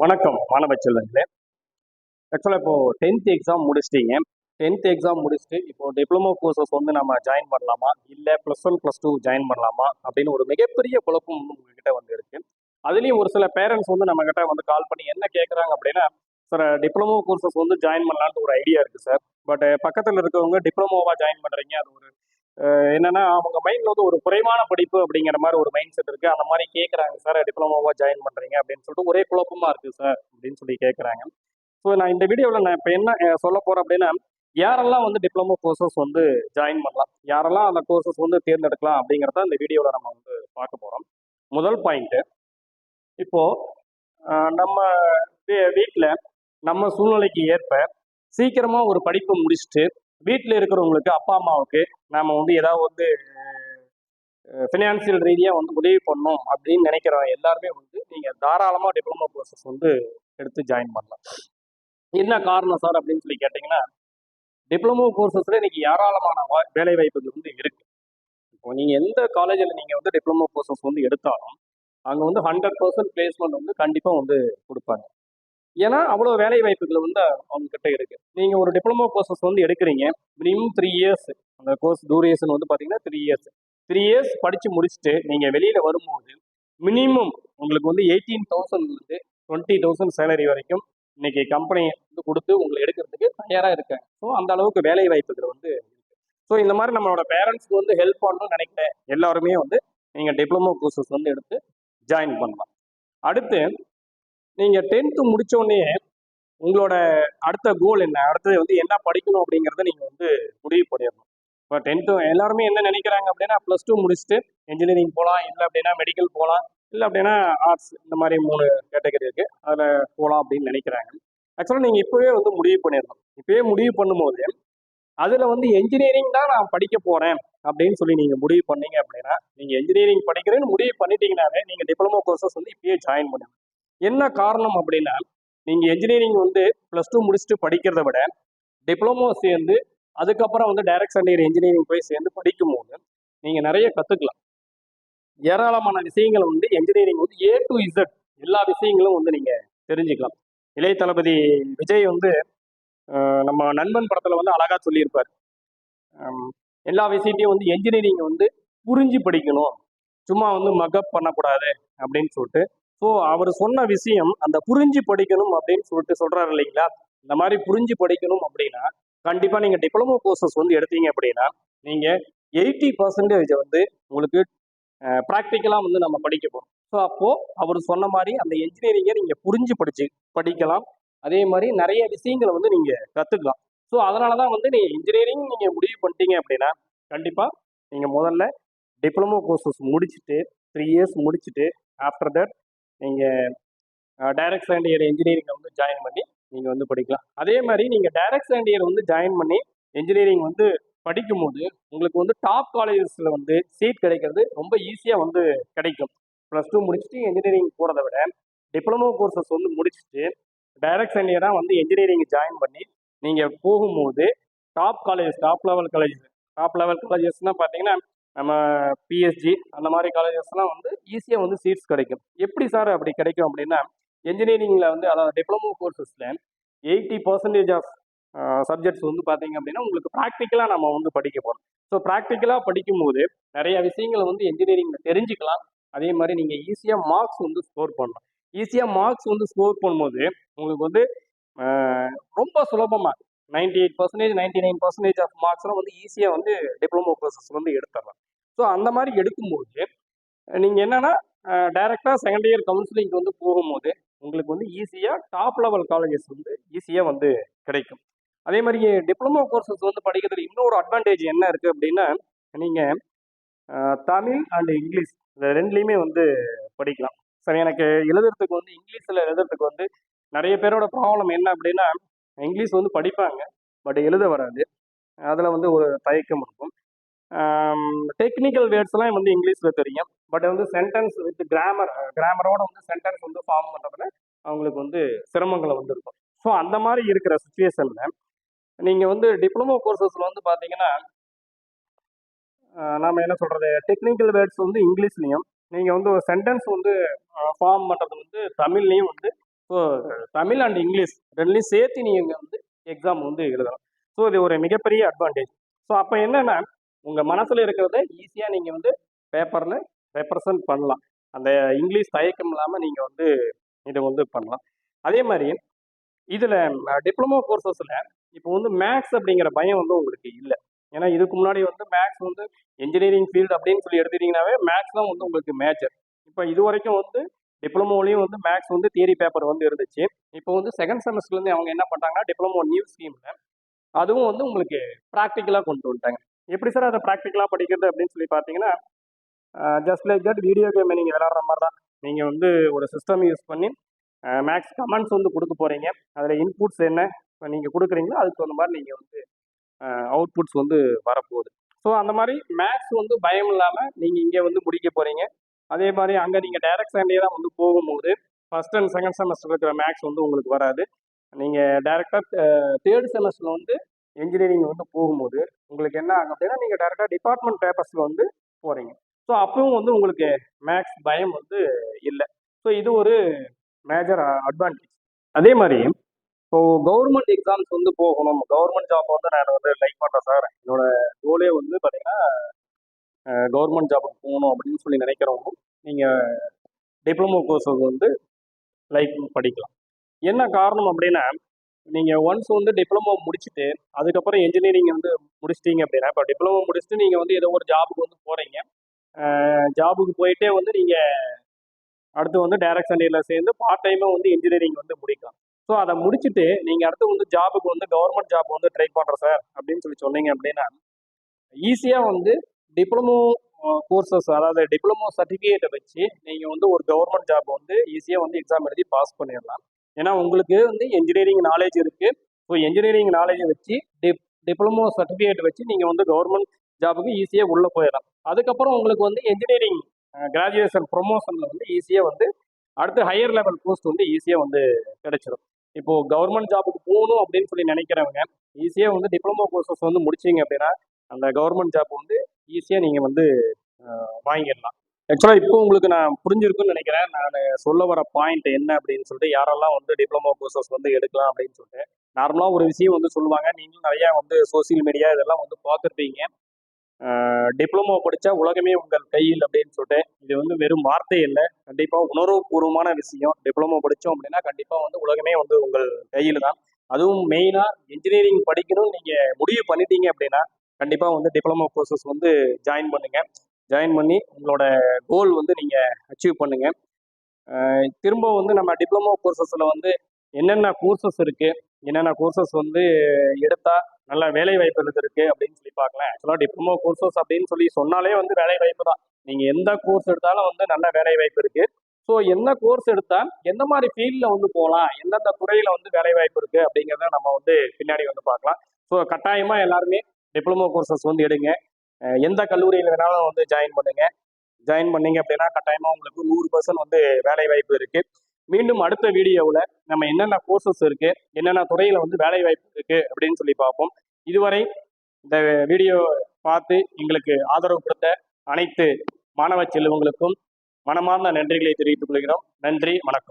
வணக்கம் மாணவ செல்வங்களே. ஆக்சுவலாக இப்போ டென்த் எக்ஸாம் முடிச்சிட்டீங்க. டென்த் எக்ஸாம் முடிச்சுட்டு இப்போ டிப்ளமோ கோர்சஸ் வந்து நம்ம ஜாயின் பண்ணலாமா? இல்லை plus one plus two join பண்ணலாமா? அப்படின்னு ஒரு மிகப்பெரிய குழப்பம் வந்து உங்ககிட்ட வந்து இருக்கு. அதுலேயும் ஒரு சில பேரண்ட்ஸ் வந்து நம்ம கிட்ட வந்து கால் பண்ணி என்ன கேட்குறாங்க அப்படின்னா சார் டிப்ளமோ கோர்சஸ் வந்து ஜாயின் பண்ணலான்ட்டு ஒரு ஐடியா இருக்கு சார் பட் பக்கத்தில் இருக்கவங்க டிப்ளமோவா ஜாயின் பண்ணுறீங்க அது ஒரு என்னன்னா அவங்க மைண்ட்ல வந்து ஒரு குறைவான படிப்பு அப்படிங்கிற மாதிரி ஒரு மைண்ட் செட் இருக்கு. அந்த மாதிரி கேட்குறாங்க சார் டிப்ளமோவா ஜாயின் பண்றீங்க அப்படின்னு சொல்லிட்டு ஒரே குழப்பமா இருக்கு சார் அப்படின்னு சொல்லி கேட்குறாங்க ஸோ நான் இந்த வீடியோவில் நான் இப்போ என்ன சொல்ல போறேன் அப்படின்னா யாரெல்லாம் வந்து டிப்ளமோ கோர்சஸ் வந்து ஜாயின் பண்ணலாம் யாரெல்லாம் அந்த கோர்சஸ் வந்து தேர்ந்தெடுக்கலாம் அப்படிங்கிறத இந்த வீடியோவில் நம்ம வந்து பார்க்க போகிறோம் முதல் பாயிண்ட்டு இப்போ நம்ம வீட்டில் நம்ம சூழ்நிலைக்கு ஏற்ப சீக்கிரமாக ஒரு படிப்பை முடிச்சுட்டு வீட்டில் இருக்கிறவங்களுக்கு அப்பா அம்மாவுக்கு நாம் வந்து ஏதாவது வந்து ஃபினான்சியல் ரீதியாக வந்து உதவி பண்ணணும் அப்படின்னு நினைக்கிறவங்க எல்லாருமே வந்து நீங்கள் தாராளமாக டிப்ளமோ ப்ரோசஸ் வந்து எடுத்து ஜாயின் பண்ணலாம். என்ன காரணம் சார் அப்படின்னு சொல்லி கேட்டிங்கன்னா டிப்ளமோ கோர்சஸில் இன்னைக்கு ஏராளமான வா வேலை வாய்ப்புகள் வந்து இருக்குது இப்போ நீங்கள் எந்த காலேஜில் நீங்கள் வந்து டிப்ளமோ கோர்சஸ் வந்து எடுத்தாலும் அங்கே வந்து ஹண்ட்ரட் பர்சன்ட் பிளேஸ்மெண்ட் வந்து கண்டிப்பாக வந்து கொடுப்பாங்க. ஏன்னா அவ்வளோ வேலை வாய்ப்புகள் வந்து அவங்க கிட்ட இருக்கு. நீங்கள் ஒரு டிப்ளமோ கோர்சஸ் வந்து எடுக்கிறீங்க மினிமம் த்ரீ இயர்ஸ் அந்த கோர்ஸ் டூரேஷன் வந்து பார்த்தீங்கன்னா த்ரீ இயர்ஸ் த்ரீ இயர்ஸ் படித்து முடிச்சுட்டு நீங்கள் வெளியில் வரும்போது மினிமம் உங்களுக்கு வந்து எயிட்டீன் தௌசண்ட்லேருந்து டுவெண்ட்டி தௌசண்ட் சேலரி வரைக்கும் இன்னைக்கு கம்பெனி வந்து கொடுத்து உங்களை எடுக்கிறதுக்கு தயாராக இருக்காங்க ஸோ அந்த அளவுக்கு வேலை வாய்ப்புகள் வந்து ஸோ இந்த மாதிரி நம்மளோட பேரண்ட்ஸ்க்கு வந்து ஹெல்ப் பண்ணணும்னு நினைக்கிறேன். எல்லாருமே வந்து நீங்கள் டிப்ளமோ கோர்சஸ் வந்து எடுத்து ஜாயின் பண்ணலாம். அடுத்து நீங்கள் டென்த்து முடித்தோடனே உங்களோட அடுத்த கோல் என்ன? அடுத்தது வந்து என்ன படிக்கணும் அப்படிங்கிறத நீங்கள் வந்து முடிவு பண்ணிடணும். இப்போ டென்த்து எல்லாருமே என்ன நினைக்கிறாங்க அப்படின்னா ப்ளஸ் டூ முடிச்சுட்டு இன்ஜினியரிங் போகலாம் இல்லை அப்படின்னா மெடிக்கல் போகலாம் இல்லை அப்படின்னா ஆர்ட்ஸ் இந்த மாதிரி மூணு கேட்டகரி இருக்குது அதில் போகலாம் அப்படின்னு நினைக்கிறாங்க. ஆக்சுவலாக நீங்கள் இப்போவே வந்து முடிவு பண்ணிடணும். இப்போவே முடிவு பண்ணும்போது அதில் வந்து என்ஜினியரிங் தான் நான் படிக்க போகிறேன் அப்படின்னு சொல்லி நீங்கள் முடிவு பண்ணீங்க அப்படின்னா நீங்கள் என்ஜினியரிங் படிக்கிறேன்னு முடிவு பண்ணிட்டீங்கனாலே நீங்கள் டிப்ளமோ கோர்சஸ் வந்து இப்பயே ஜாயின் பண்ணுங்க. என்ன காரணம் அப்படின்னா நீங்கள் என்ஜினியரிங் வந்து ப்ளஸ் டூ முடிச்சுட்டு படிக்கிறத விட டிப்ளமோ சேர்ந்து அதுக்கப்புறம் வந்து டைரக்ட் செகண்டரி இன்ஜினியரிங் போய் சேர்ந்து படிக்கும் போது நீங்கள் நிறைய கற்றுக்கலாம் ஏராளமான விஷயங்கள் வந்து என்ஜினியரிங் வந்து ஏ டு இசட் எல்லா விஷயங்களும் வந்து நீங்கள் தெரிஞ்சுக்கலாம். இளைய தளபதி விஜய் வந்து நம்ம நண்பன் படத்தில் வந்து அழகாக சொல்லியிருப்பார். எல்லா விஷயத்தையும் வந்து என்ஜினியரிங் வந்து புரிஞ்சு படிக்கணும். சும்மா வந்து மக்கப் பண்ணக்கூடாது அப்படின்னு சொல்லிட்டு ஸோ அவர் சொன்ன விஷயம் அந்த புரிஞ்சு படிக்கணும் அப்படின்னு சொல்லிட்டு சொல்றாரு இல்லைங்களா? இந்த மாதிரி புரிஞ்சு படிக்கணும் அப்படின்னா கண்டிப்பாக நீங்கள் டிப்ளமோ கோர்சஸ் வந்து எடுத்தீங்க அப்படின்னா நீங்கள் எயிட்டி பர்சன்டேஜ் வந்து உங்களுக்கு ப்ராக்டிக்கலாக வந்து நம்ம படிக்க போகிறோம் ஸோ அப்போது அவர் சொன்ன மாதிரி அந்த என்ஜினியரிங்கை நீங்கள் புரிஞ்சு படிச்சு படிக்கலாம். அதே மாதிரி நிறைய விஷயங்களை வந்து நீங்கள் கற்றுக்கலாம் ஸோ அதனால தான் வந்து நீங்கள் இன்ஜினியரிங் நீங்கள் முடிவு பண்ணிட்டீங்க அப்படின்னா கண்டிப்பாக நீங்கள் முதல்ல டிப்ளமோ கோர்சஸ் முடிச்சுட்டு த்ரீ இயர்ஸ் முடிச்சுட்டு ஆஃப்டர் தட் நீங்கள் டைரக்ட் செகண்ட் இயர் இன்ஜினியரிங்கை வந்து ஜாயின் பண்ணி நீங்கள் வந்து படிக்கலாம். அதே மாதிரி நீங்கள் டைரக்ட் செகண்ட் இயர் வந்து ஜாயின் பண்ணி இன்ஜினியரிங் வந்து படிக்கும்போது உங்களுக்கு வந்து டாப் காலேஜஸில் வந்து சீட் கிடைக்கிறது ரொம்ப ஈஸியாக வந்து கிடைக்கும். ப்ளஸ் டூ முடிச்சுட்டு இன்ஜினியரிங் போகிறத விட டிப்ளமோ கோர்சஸ் வந்து முடிச்சுட்டு டைரக்ட் செகண்ட் இயராக வந்து இன்ஜினியரிங் ஜாயின் பண்ணி நீங்கள் போகும்போது top college top level colleges top level காலேஜஸ்னால் பார்த்தீங்கன்னா நம்ம பிஎஸ்ஜி அந்த மாதிரி காலேஜஸ்லாம் வந்து ஈஸியாக வந்து சீட்ஸ் கிடைக்கும். எப்படி சார் அப்படி கிடைக்கும் அப்படின்னா இன்ஜினியரிங்கில் வந்து அதாவது டிப்ளமோ கோர்சஸில் எயிட்டி பர்சன்டேஜ் ஆஃப் சப்ஜெக்ட்ஸ் வந்து பார்த்தீங்க அப்படின்னா உங்களுக்கு ப்ராக்டிக்கலாக நம்ம வந்து படிக்க போகிறோம் ஸோ ப்ராக்டிக்கலாக படிக்கும்போது நிறைய விஷயங்களை வந்து என்ஜினியரிங்கில் தெரிஞ்சுக்கலாம். அதே மாதிரி நீங்கள் ஈஸியாக மார்க்ஸ் வந்து ஸ்கோர் பண்ணலாம். ஈஸியாக மார்க்ஸ் வந்து ஸ்கோர் பண்ணும்போது உங்களுக்கு வந்து ரொம்ப சுலபமாக ninety eight percentage ninety nine percentage of மார்க்ஸ்லாம் வந்து ஈஸியாக வந்து டிப்ளமோ கோர்சஸ் வந்து எடுத்துடலாம். ஸோ அந்த மாதிரி எடுக்கும்போது நீங்கள் என்னென்னா டைரெக்டாக செகண்ட் இயர் கவுன்சிலிங் வந்து போகும்போது உங்களுக்கு வந்து ஈஸியாக டாப் லெவல் காலேஜஸ் வந்து ஈஸியாக வந்து கிடைக்கும். அதே மாதிரி டிப்ளமோ கோர்சஸ் வந்து படிக்கிறதுல இன்னொரு அட்வான்டேஜ் என்ன இருக்குது அப்படின்னா நீங்கள் தமிழ் அண்ட் இங்கிலீஷ் இந்த ரெண்டுலேயுமே வந்து படிக்கலாம். சரி எனக்கு எழுதுறதுக்கு வந்து இங்கிலீஷில் எழுதுறதுக்கு வந்து நிறைய பேரோட ப்ராப்ளம் என்ன அப்படின்னா இங்கிலீஷ் வந்து படிப்பாங்க பட் எழுத வராது. அதில் வந்து ஒரு தயக்கம் இருக்கும். டெக்னிக்கல் வேர்ட்ஸ்லாம் வந்து இங்கிலீஷில் தெரியும். பட் வந்து சென்டென்ஸ் வித் கிராமர் கிராமரோட வந்து சென்டென்ஸ் வந்து ஃபார்ம் பண்ணுறதுல அவங்களுக்கு வந்து சிரமங்களை வந்து இருக்கும். ஸோ அந்த மாதிரி இருக்கிற சுச்சுவேஷனில் நீங்கள் வந்து டிப்ளமோ கோர்சஸில் வந்து பார்த்தீங்கன்னா நாம் என்ன சொல்கிறது டெக்னிக்கல் வேர்ட்ஸ் வந்து இங்கிலீஷ்லேயும் நீங்கள் வந்து ஒரு சென்டென்ஸ் வந்து ஃபார்ம் பண்ணுறது வந்து தமிழ்லேயும் வந்து ஸோ தமிழ் அண்ட் இங்கிலீஷ் ரெண்டுலையும் சேர்த்து நீங்கள் வந்து எக்ஸாம் வந்து எழுதலாம். ஸோ இது ஒரு மிகப்பெரிய அட்வான்டேஜ் ஸோ அப்போ என்னென்னா உங்கள் மனசில் இருக்கிறத ஈஸியாக நீங்கள் வந்து பேப்பரில் ரெப்ரசன்ட் பண்ணலாம். அந்த இங்கிலீஷ் தயக்கம் இல்லாமல் நீங்கள் வந்து இதை வந்து பண்ணலாம். அதே மாதிரி இதில் டிப்ளமோ கோர்சஸில் இப்போ வந்து மேக்ஸ் அப்படிங்கிற பயம் வந்து உங்களுக்கு இல்லை. ஏன்னா இதுக்கு முன்னாடி வந்து மேக்ஸ் வந்து இன்ஜினியரிங் ஃபீல்டு அப்படின்னு சொல்லி எடுத்துக்கிட்டிங்கனாவே மேக்ஸ் தான் வந்து உங்களுக்கு மேஜர் இப்போ இது வரைக்கும் வந்து டிப்ளமோலையும் வந்து மேக்ஸ் வந்து தியரி பேப்பர் வந்து இருந்துச்சு. இப்போ வந்து செகண்ட் செமஸ்டர்லேருந்து அவங்க என்ன பண்ணுறாங்கன்னா டிப்ளமோ நியூ ஸ்கீமில் அதுவும் வந்து உங்களுக்கு ப்ராக்டிக்கலாக கொண்டு வந்துட்டாங்க. எப்படி சார் அதை ப்ராக்டிக்கலாக படிக்கிறது அப்படின்னு சொல்லி பார்த்தீங்கன்னா ஜஸ்ட் லைக் தட் வீடியோ கேமை நீங்கள் விளாட்ற மாதிரி தான். நீங்கள் வந்து ஒரு சிஸ்டம் யூஸ் பண்ணி மேக்ஸ் கமெண்ட்ஸ் வந்து கொடுக்க போகிறீங்க அதில் இன்புட்ஸ் என்ன இப்போ நீங்கள் கொடுக்குறீங்களோ அதுக்கு தகுந்த மாதிரி நீங்கள் வந்து அவுட்புட்ஸ் வந்து வரப்போகுது. ஸோ அந்த மாதிரி மேக்ஸ் வந்து பயம் இல்லாமல் நீங்கள் இங்கே வந்து முடிக்க போகிறீங்க அதே மாதிரி அங்கே நீங்கள் டைரக்ட் சண்டே தான் வந்து போகும்போது ஃபஸ்ட் அண்ட் செகண்ட் செமஸ்டர் இருக்கிற மேக்ஸ் வந்து உங்களுக்கு வராது. நீங்கள் டைரெக்டாக தேர்ட் செமஸ்டரில் வந்து இன்ஜினியரிங் வந்து போகும்போது உங்களுக்கு என்ன ஆகும் அப்படின்னா நீங்கள் டைரெக்டாக டிபார்ட்மெண்ட் பேப்பர்ஸில் வந்து போகிறீங்க ஸோ அப்பவும் வந்து உங்களுக்கு மேக்ஸ் பயம் வந்து இல்லை. ஸோ இது ஒரு மேஜர் அட்வான்டேஜ் அதே மாதிரி இப்போ கவர்மெண்ட் எக்ஸாம்ஸ் வந்து போகணும். கவர்மெண்ட் ஜாப் வந்து நான் வந்து லைக் பண்ணுறேன் சார் என்னோட கோலே வந்து பார்த்தீங்கன்னா கவர்மெண்ட் ஜாபுக்கு போகணும் அப்படின்னு சொல்லி நினைக்கிறவங்க நீங்கள் டிப்ளமோ கோர்ஸஸ் வந்து லைக் படிக்கலாம். என்ன காரணம் அப்படின்னா நீங்கள் ஒன்ஸ் வந்து டிப்ளமோ முடிச்சுட்டு அதுக்கப்புறம் இன்ஜினியரிங் வந்து முடிச்சிட்டீங்க அப்படின்னா இப்போ டிப்ளமோ முடிச்சுட்டு நீங்கள் வந்து ஏதோ ஒரு ஜாபுக்கு வந்து போகிறீங்க ஜாபுக்கு போயிட்டே வந்து நீங்கள் அடுத்து வந்து டைரக்ட் சண்டேல சேர்ந்து பார்ட் டைமாக வந்து இன்ஜினியரிங் வந்து முடிக்கலாம். ஸோ அதை முடிச்சுட்டு நீங்கள் அடுத்து வந்து ஜாபுக்கு வந்து கவர்மெண்ட் ஜாப் வந்து ட்ரை பண்ணுறேன் சார் அப்படின்னு சொல்லி சொன்னீங்க அப்படின்னா ஈஸியாக வந்து டிப்ளமோ கோர்சஸ் uh, அதாவது டிப்ளமோ சர்டிஃபிகேட்டை வச்சு நீங்கள் வந்து ஒரு கவர்மெண்ட் ஜாப் வந்து ஈஸியாக வந்து எக்ஸாம் எழுதி பாஸ் பண்ணிடலாம். ஏன்னா உங்களுக்கு வந்து இன்ஜினியரிங் நாலேஜ் இருக்குது ஸோ இன்ஜினியரிங் நாலேஜை வச்சு டிப் டிப்ளமோ சர்டிஃபிகேட் வச்சு நீங்கள் வந்து கவர்மெண்ட் ஜாபுக்கு ஈஸியாக உள்ளே போயிடலாம். அதுக்கப்புறம் உங்களுக்கு வந்து இன்ஜினியரிங் கிராஜுவேஷன் ப்ரொமோஷனில் வந்து ஈஸியாக வந்து அடுத்து ஹையர் லெவல் போஸ்ட் வந்து ஈஸியாக வந்து கிடைச்சிடும் இப்போது கவர்மெண்ட் ஜாபுக்கு போகணும் அப்படின்னு சொல்லி நினைக்கிறவங்க ஈஸியாக வந்து டிப்ளமோ கோர்சஸ் வந்து முடிச்சிங்க அப்படின்னா அந்த கவர்மெண்ட் ஜாப் வந்து ஈஸியாக நீங்கள் வந்து வாங்கிடலாம். ஆக்சுவலாக இப்போ உங்களுக்கு நான் புரிஞ்சிருக்குன்னு நினைக்கிறேன். நான் சொல்ல வர பாயிண்ட் என்ன அப்படின்னு சொல்லிட்டு யாரெல்லாம் வந்து டிப்ளமோ கோர்சஸ் வந்து எடுக்கலாம் அப்படின்னு சொல்லிட்டு நார்மலாக ஒரு விஷயம் வந்து சொல்லுவாங்க. நீங்களும் நிறையா வந்து சோசியல் மீடியா இதெல்லாம் வந்து பார்த்துருப்பீங்க. டிப்ளமோ படித்தா உலகமே உங்கள் கையில் அப்படின்னு சொல்லிட்டு இது வந்து வெறும் வார்த்தை இல்லை கண்டிப்பாக உணர்வுபூர்வமான விஷயம். டிப்ளமோ படித்தோம் அப்படின்னா கண்டிப்பாக வந்து உலகமே வந்து உங்கள் கையில் தான் அதுவும் மெயினாக இன்ஜினியரிங் படிக்கணும்னு நீங்கள் முடிவு பண்ணிட்டீங்க அப்படின்னா கண்டிப்பாக வந்து டிப்ளமோ கோர்சஸ் வந்து ஜாயின் பண்ணுங்கள் ஜாயின் பண்ணி உங்களோட கோல் வந்து நீங்கள் அச்சீவ் பண்ணுங்கள் திரும்ப வந்து நம்ம டிப்ளமோ கோர்சஸில் வந்து என்னென்ன கோர்சஸ் இருக்குது என்னென்ன கோர்சஸ் வந்து எடுத்தால் நல்ல வேலை வாய்ப்புகள் இருக்குது அப்படின்னு சொல்லி பார்க்கலாம். ஆக்சுவலாக டிப்ளமோ கோர்சஸ் அப்படின்னு சொல்லி சொன்னாலே வந்து வேலை வாய்ப்பு தான். நீங்கள் எந்த கோர்ஸ் எடுத்தாலும் வந்து நல்ல வேலை வாய்ப்பு இருக்குது ஸோ என்ன கோர்ஸ் எடுத்தால் எந்த மாதிரி ஃபீல்டில் வந்து போகலாம் எந்தெந்த துறையில் வந்து வேலை வாய்ப்பு இருக்குது அப்படிங்கிறத நம்ம வந்து பின்னாடி வந்து பார்க்கலாம். ஸோ கட்டாயமாக எல்லாருமே டிப்ளமோ கோர்சஸ் வந்து எடுங்க. எந்த கல்லூரியில் வேணாலும் வந்து ஜாயின் பண்ணுங்க. ஜாயின் பண்ணீங்க அப்படின்னா கட்டாயமாக உங்களுக்கு நூறு பர்சன்ட் வந்து வேலை வாய்ப்பு இருக்குது மீண்டும் அடுத்த வீடியோவில் நம்ம என்னென்ன கோர்சஸ் இருக்குது என்னென்ன துறையில் வந்து வேலை வாய்ப்பு இருக்குது அப்படின்னு சொல்லி பார்ப்போம். இதுவரை இந்த வீடியோ பார்த்து எங்களுக்கு ஆதரவு கொடுத்த அனைத்து மாணவ செல்வங்களுக்கும் மனமார்ந்த நன்றிகளை தெரிவித்துக் கொள்கிறோம். நன்றி வணக்கம்.